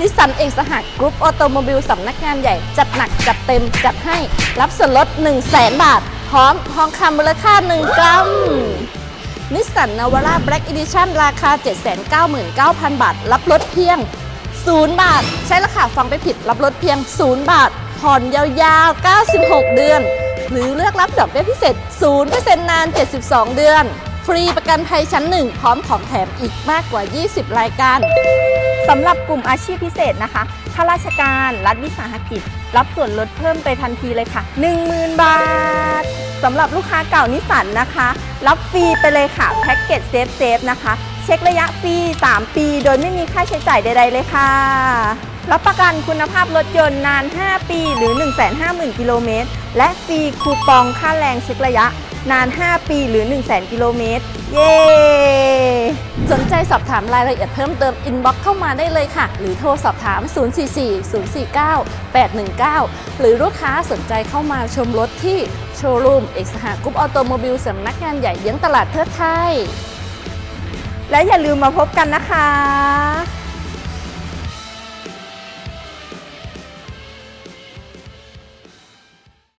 นิสสันเอกสหกรุ๊ปออโตโมบิลสำนักงานใหญ่ จัดหนักจัดเต็มจัดให้รับส่วนลด 1 0 0 0 0แบาท พร้อมทองคำมูลค่า 1 กรัมนิสสันนาวาร่าแบล็กอีดิชั่นราคา 799,000 บาท รับลดเพียง 0 บาท ใช่ล้วค่ะฟังไปผิด รับลดเพียง 0 บาท ผ่อนยาวๆ 96 เดือน หรือเลือกรับดอกเบี้ยพิเศษ 0%นาน 72 เดือน ฟรีประกันภัยชั้น 1 พร้อมของแถมอีกมากกว่า 20 รายการ สำหรับกลุ่มอาชีพพิเศษนะคะข้าราชการรัฐวิสาหกิจ รับส่วนลดเพิ่มไปทันทีเลยค่ะ 10,000 บาทสำหรับลูกค้าเก่านิสันนะคะ รับฟรีไปเลยค่ะแพ็กเกจเซฟเซฟนะคะ เช็คระยะฟรี3 ปี โดยไม่มีค่าใช้จ่ายใด ๆ เลยค่ะรับประกันคุณภาพรถยนต์นาน 5 ปี หรือ 150,000 กิโลเมตร และฟรีคูปองค่าแรงเช็คระยะ นาน 5 ปีหรือ 100,000 กิโลเมตร เย้ สนใจสอบถามรายละเอียดเพิ่มเติมอินบ็อกเข้ามาได้เลยค่ะ หรือโทรสอบถาม 044 049 819 หรือลูกค้าสนใจเข้ามาชมรถที่โชว์รูมเอกสหกรุ๊ปออโตโมบิลสำนักงานใหญ่เยื้องตลาดเทิดไทย และอย่าลืมมาพบกันนะคะ